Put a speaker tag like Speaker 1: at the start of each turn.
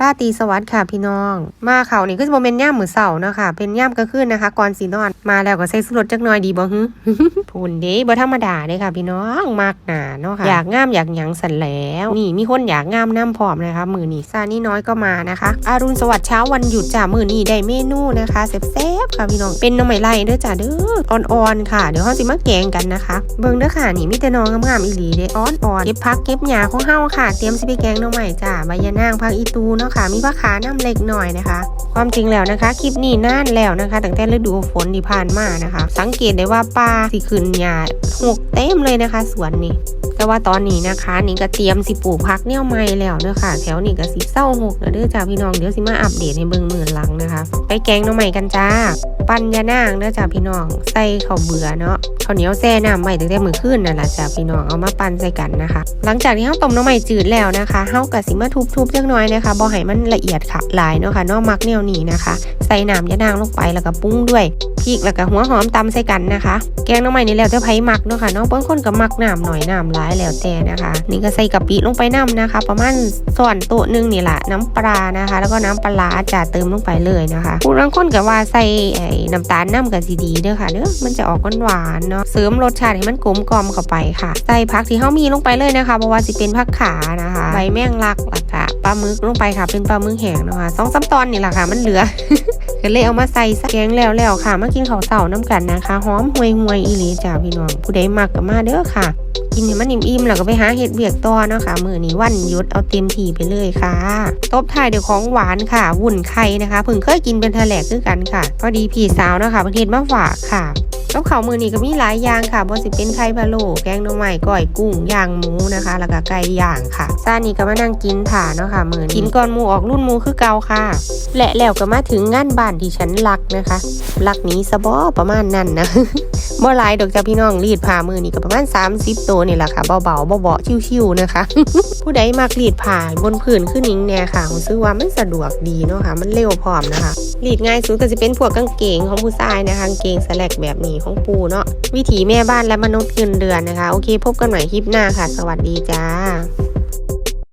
Speaker 1: ราตรีสวัสดิ์ค่ะพี่น้อง มาเขานี่ก็จะโมเมนย่ามมือเสาเนาะค่ะ เป็นย่ามกระขึ้นนะคะ ก่อนสีนอน มาแล้วก็ใส่สุรสจักหน่อยดีบ่ฮึ พูนเด้บ่ธรรมดาเด้ค่ะ พี่น้องมากหนาเนาะค่ะอยากงามอยากหยังสันแล้วนี่มีคนอยากงามน้ำพร้อมนะคะมือนี่ซานี่น้อยก็มานะคะอารุณสวัสดิ์เช้าวันหยุดจ้ามือนี่ได้เมนูนะคะแซ่บๆค่ะพี่น้องเป็นน้ำใหม่ไล่เด้อจ้าเด้ออ่อนๆค่ะเดี๋ยวเขาสิมาแกงกันนะคะเบิ่งเด้อค่ะนี่มีแต่น้องงามๆอีหลีเด้อ่อนๆเก็บพักเก็บหญ้าของเฮาค่ะ เตรียมสิไปแกงน้ำใหม่จ้าใบยะนางพักอีตูเนาะค่ะมีผักขาน้ำเล็กหน่อยนะคะ ความจริงแล้วนะคะคลิปนี้นานแล้วนะคะตั้งแต่ฤดูฝนที่ผ่านมานะคะ สังเกตได้ว่าปลาสิขึ้นหญ้าหกเต็มเลยนะคะ สวนนี้แต่ว่าตอนนี้นะคะ นี่ก็เตรียมสิปลูกพักเนี่ยใหม่แล้วเด้อค่ะ แถวนี้ก็สิเศร้าหกเด้อจ้าพี่น้องเดี๋ยวสิมาอัปเดตให้เบิ่งมือหลังนะคะ ไปแกงน้ำใหม่กันจ้า ปั้นยานางเด้อจ้าพี่น้อง ใส่ข้าวเบื่อเนาะข้าวเหนียวแซ่น้ำใหม่ตั้งแต่มื้อคืนนั่นแหละจ้าพี่น้องเอามาปั้นใส่กันนะคะ หลังจากที่เฮาต้มน้ำใหม่จืดแล้วนะคะเฮาก็สิมาทุบๆจักน่อยนะคะบ่ให้มันละเอียดค่ะลายเนาะค่ะนอกมักแนวนี้นะคะ ใส่น้ำยานางลงไปแล้วก็ปรุงด้วย พริกแล้วก็หัวหอมตำใส่กันนะคะ แกงน้ำใหม่นี่แล้วจะไผมักเนาะค่ะเนาะบางคนก็มักน้ำหน่อยน้ำหลายแล้วแต่นะคะ นี่ก็ใส่กะปิลงไปน้ำนะคะ ประมาณส่วนโต๊ะหนึงนี่แหละน้ำปลานะคะ แล้วก็น้ำปลาร้าจะเติมลงไปเลยนะคะผู้บางคนก็ว่าใส่น้ำตาลน้ำกับสีดีเด้อค่ะเด้อมันจะออกหวานๆเนาะเสริมรสชาติให้มันกลมกล่อมเข้าไปค่ะใส่ผักที่เฮามีลงไปเลยนะคะเพราะว่าสิเป็นผักขานะคะใบแมงลักแล้วก็ปลาหมึกลงไปค่ะ เป็นปลาหมึกแห้งนะคะสองสามตอนนี่แหละค่ะมันเหลือ ก็เลยเอามาใส่แกงแล้วแล้วค่ะ มากินข้าวเสาน้ำกันนะคะหอมห่วยห่วยๆอีหลีจ้าพี่น้อง ผู้ใดมักก็มาเด้อค่ะ กินให้มันอิ่มๆแล้วก็ไปหาเห็ดเบียกต่อเนาะค่ะมื้อนี้วันหยุดเอาเต็มที่ไปเลยค่ะตบท้ายเดี๋ยวของหวานค่ะวุ่นไข่นะคะเพิ่งเคยกินเป็นทะแถลกคือกันค่ะ พอดีพี่สาวเนาะค่ะประเทศมาฝากค่ะ กับข้าวมือนี้ก็มีหลายอย่างค่ะบ่สิเป็นไข่พะโล้แกงหน่อไม้ก้อยกุ้งย่างหมูนะคะ แล้วก็ไก่ย่างค่ะซานี่ก็มานั่งกินถ่าเนาะค่ะมือนี้กินก่อนหมูออกรุ่นหมูคือเก่าค่ะ และแล้วก็มาถึงงานบ้านที่ฉันรักนะคะรักนี้ซะบ่ประมาณนั้นนะบ่หลายดอกจ้าพี่น้องรีดผ้ามือนี่ก็ประมาณ 30 ตัวนี่แหละค่ะเบาๆเบาๆชิวๆนะคะ ผู้ใดมักรีดผ้าบนผืนขึ้นนิ้งแน่ค่ะผมซื้อว่ามันสะดวกดีเนาะค่ะ มันเร็วพร้อมนะคะรีดง่ายสุดก็จะเป็นพวกกางเกงของผู้ชายนะคะกางเกงสแลกแบบนี้ของปูเนาะวิถีแม่บ้านและมนุษย์เงินเดือนนะคะ โอเค พบกันใหม่คลิปหน้าค่ะ สวัสดีจ้า